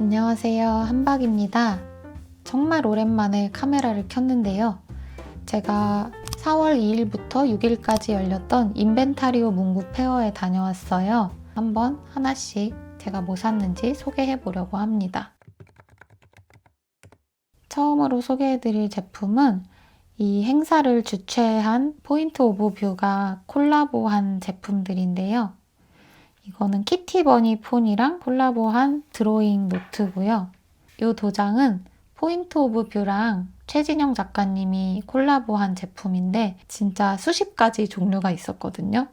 안녕하세요. 한박입니다. 정말 오랜만에 카메라를 켰는데요. 제가 4월 2일부터 6일까지 열렸던 인벤타리오 문구 페어에 다녀왔어요. 한번 하나씩 제가 뭐 샀는지 소개해 보려고 합니다. 처음으로 소개해 드릴 제품은 이 행사를 주최한 포인트 오브 뷰가 콜라보한 제품들인데요. 이거는 키티버니 폰이랑 콜라보한 드로잉 노트고요. 이 도장은 포인트 오브 뷰랑 최진영 작가님이 콜라보한 제품인데 진짜 수십 가지 종류가 있었거든요.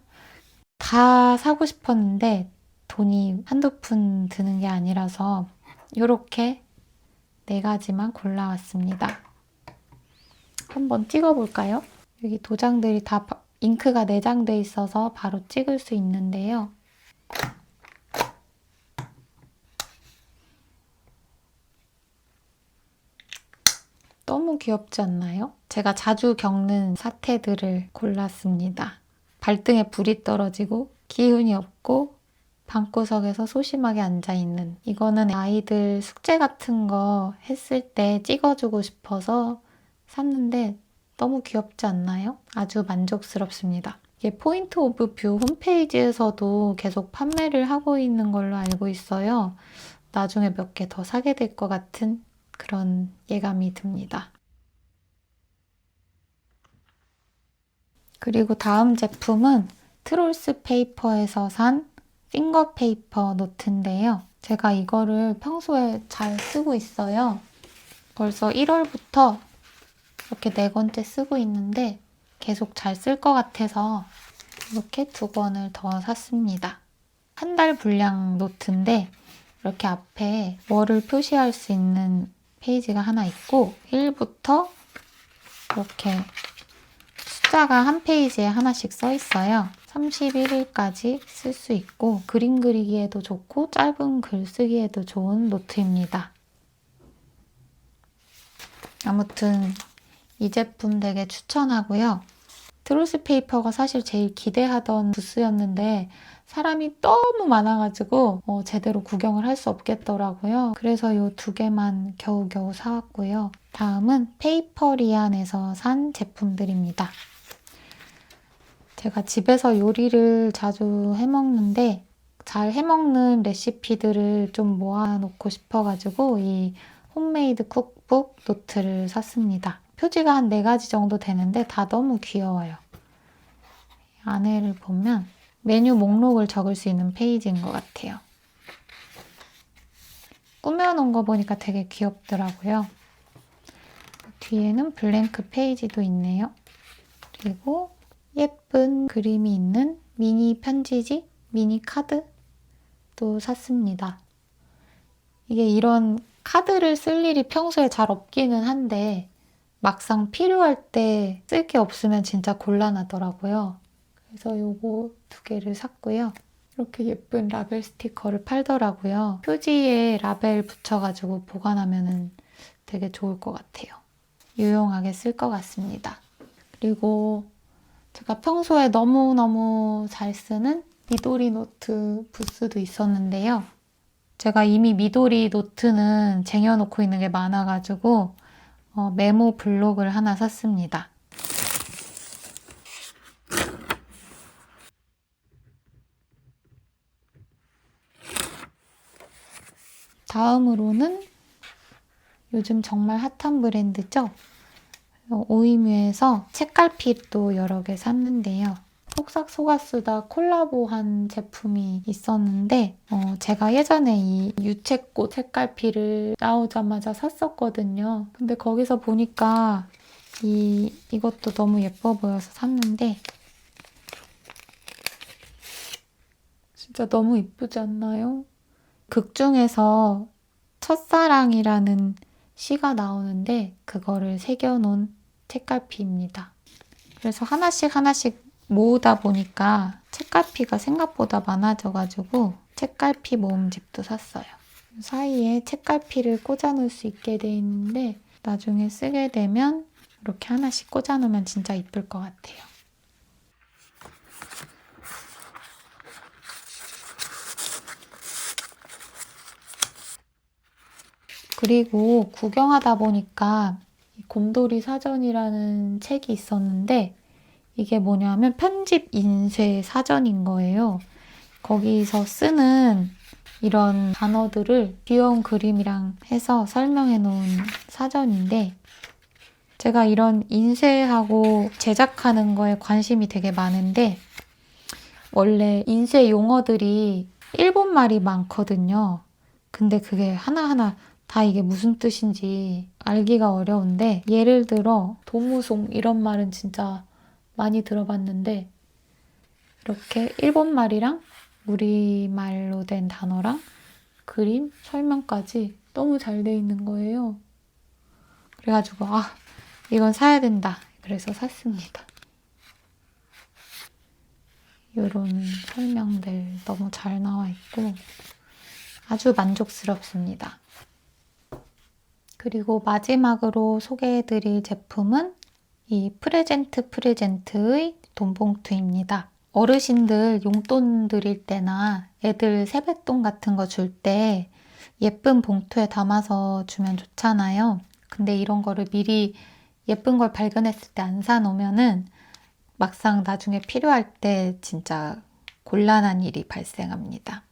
다 사고 싶었는데 돈이 한두 푼 드는 게 아니라서 이렇게 네 가지만 골라왔습니다. 한번 찍어볼까요? 여기 도장들이 다 바- 잉크가 내장돼 있어서 바로 찍을 수 있는데요. 너무 귀엽지 않나요? 제가 자주 겪는 사태들을 골랐습니다. 발등에 불이 떨어지고 기운이 없고 방구석에서 소심하게 앉아 있는 이거는 아이들 숙제 같은 거 했을 때 찍어주고 싶어서 샀는데 너무 귀엽지 않나요? 아주 만족스럽습니다. 이게 포인트 오브 뷰 홈페이지에서도 계속 판매를 하고 있는 걸로 알고 있어요. 나중에 몇 개 더 사게 될 것 같은 그런 예감이 듭니다. 그리고 다음 제품은 트롤스 페이퍼에서 산 핑거 페이퍼 노트인데요. 제가 이거를 평소에 잘 쓰고 있어요. 벌써 1월부터 이렇게 네 번째 쓰고 있는데 계속 잘 쓸 것 같아서 이렇게 두 권을 더 샀습니다. 한 달 분량 노트인데 이렇게 앞에 월을 표시할 수 있는 페이지가 하나 있고 1부터 이렇게 숫자가 한 페이지에 하나씩 써 있어요. 31일까지 쓸 수 있고 그림 그리기에도 좋고 짧은 글 쓰기에도 좋은 노트입니다. 아무튼 이 제품 되게 추천하고요. 트로스 페이퍼가 사실 제일 기대하던 부스였는데 사람이 너무 많아가지고 어, 제대로 구경을 할 수 없겠더라고요. 그래서 이 두 개만 겨우겨우 사왔고요. 다음은 페이퍼리안에서 산 제품들입니다. 제가 집에서 요리를 자주 해먹는데 잘 해먹는 레시피들을 좀 모아놓고 싶어가지고 이 홈메이드 쿡북 노트를 샀습니다. 표지가 한 네 가지 정도 되는데 다 너무 귀여워요. 안에를 보면 메뉴 목록을 적을 수 있는 페이지인 것 같아요. 꾸며놓은 거 보니까 되게 귀엽더라고요. 뒤에는 블랭크 페이지도 있네요. 그리고 예쁜 그림이 있는 미니 편지지, 미니 카드도 샀습니다. 이게 이런 카드를 쓸 일이 평소에 잘 없기는 한데 막상 필요할 때 쓸 게 없으면 진짜 곤란하더라고요. 그래서 요거 두 개를 샀고요. 이렇게 예쁜 라벨 스티커를 팔더라고요. 표지에 라벨 붙여가지고 보관하면 되게 좋을 것 같아요. 유용하게 쓸 것 같습니다. 그리고 제가 평소에 너무너무 잘 쓰는 미도리 노트 부스도 있었는데요. 제가 이미 미도리 노트는 쟁여놓고 있는 게 많아가지고 어, 메모 블록을 하나 샀습니다. 다음으로는 요즘 정말 핫한 브랜드죠? 어, 오이뮤에서 책갈피도 여러 개 샀는데요. 속삭 속았수다 콜라보한 제품이 있었는데 어, 제가 예전에 이 유채꽃 책갈피를 나오자마자 샀었거든요. 근데 거기서 보니까 이 이것도 너무 예뻐 보여서 샀는데 진짜 너무 이쁘지 않나요? 극 중에서 첫사랑이라는 시가 나오는데 그거를 새겨놓은 책갈피입니다. 그래서 하나씩 하나씩 모으다 보니까 책갈피가 생각보다 많아져가지고 책갈피 모음집도 샀어요. 사이에 책갈피를 꽂아놓을 수 있게 돼 있는데 나중에 쓰게 되면 이렇게 하나씩 꽂아놓으면 진짜 이쁠 것 같아요. 그리고 구경하다 보니까 이 곰돌이 사전이라는 책이 있었는데 이게 뭐냐면 편집 인쇄 사전인 거예요. 거기서 쓰는 이런 단어들을 귀여운 그림이랑 해서 설명해 놓은 사전인데 제가 이런 인쇄하고 제작하는 거에 관심이 되게 많은데 원래 인쇄 용어들이 일본 말이 많거든요. 근데 그게 하나하나 다 이게 무슨 뜻인지 알기가 어려운데 예를 들어 도무송 이런 말은 진짜 많이 들어봤는데 이렇게 일본 말이랑 우리말로 된 단어랑 그림 설명까지 너무 잘 돼 있는 거예요. 그래가지고 아 이건 사야 된다. 그래서 샀습니다. 이런 설명들 너무 잘 나와 있고 아주 만족스럽습니다. 그리고 마지막으로 소개해드릴 제품은 이 프레젠트 프레젠트의 돈봉투입니다. 어르신들 용돈 드릴 때나 애들 세뱃돈 같은 거 줄 때 예쁜 봉투에 담아서 주면 좋잖아요. 근데 이런 거를 미리 예쁜 걸 발견했을 때 안 사놓으면은 막상 나중에 필요할 때 진짜 곤란한 일이 발생합니다.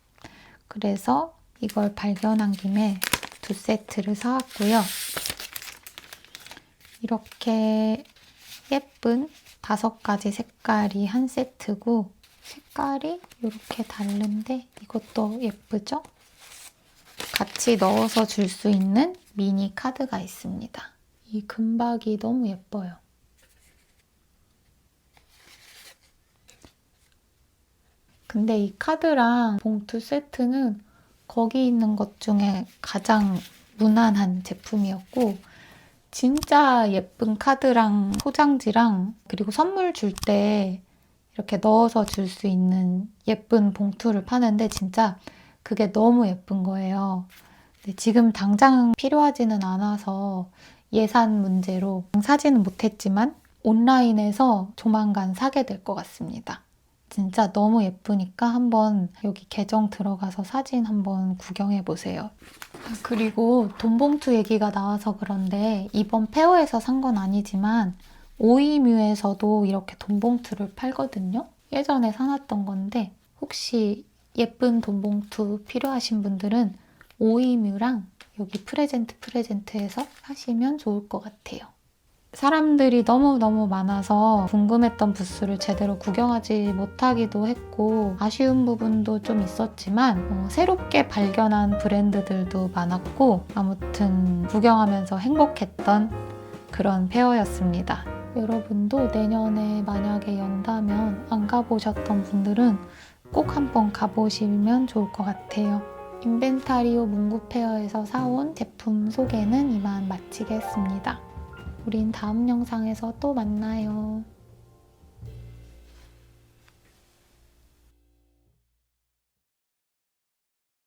그래서 이걸 발견한 김에 두 세트를 사왔고요. 이렇게 예쁜 다섯 가지 색깔이 한 세트고 색깔이 이렇게 다른데 이것도 예쁘죠? 같이 넣어서 줄 수 있는 미니 카드가 있습니다. 이 금박이 너무 예뻐요. 근데 이 카드랑 봉투 세트는 거기 있는 것 중에 가장 무난한 제품이었고 진짜 예쁜 카드랑 포장지랑 그리고 선물 줄 때 이렇게 넣어서 줄 수 있는 예쁜 봉투를 파는데 진짜 그게 너무 예쁜 거예요. 지금 당장 필요하지는 않아서 예산 문제로 사지는 못했지만 온라인에서 조만간 사게 될 것 같습니다. 진짜 너무 예쁘니까 한번 여기 계정 들어가서 사진 한번 구경해 보세요. 그리고 돈봉투 얘기가 나와서 그런데 이번 페어에서 산 건 아니지만 오이뮤에서도 이렇게 돈봉투를 팔거든요. 예전에 사놨던 건데 혹시 예쁜 돈봉투 필요하신 분들은 오이뮤랑 여기 프레젠트 프레젠트에서 사시면 좋을 것 같아요. 사람들이 너무너무 많아서 궁금했던 부스를 제대로 구경하지 못하기도 했고 아쉬운 부분도 좀 있었지만 어, 새롭게 발견한 브랜드들도 많았고 아무튼 구경하면서 행복했던 그런 페어였습니다. 여러분도 내년에 만약에 연다면 안 가보셨던 분들은 꼭 한번 가보시면 좋을 것 같아요. 인벤타리오 문구 페어에서 사온 제품 소개는 이만 마치겠습니다. 우린 다음 영상에서 또 만나요.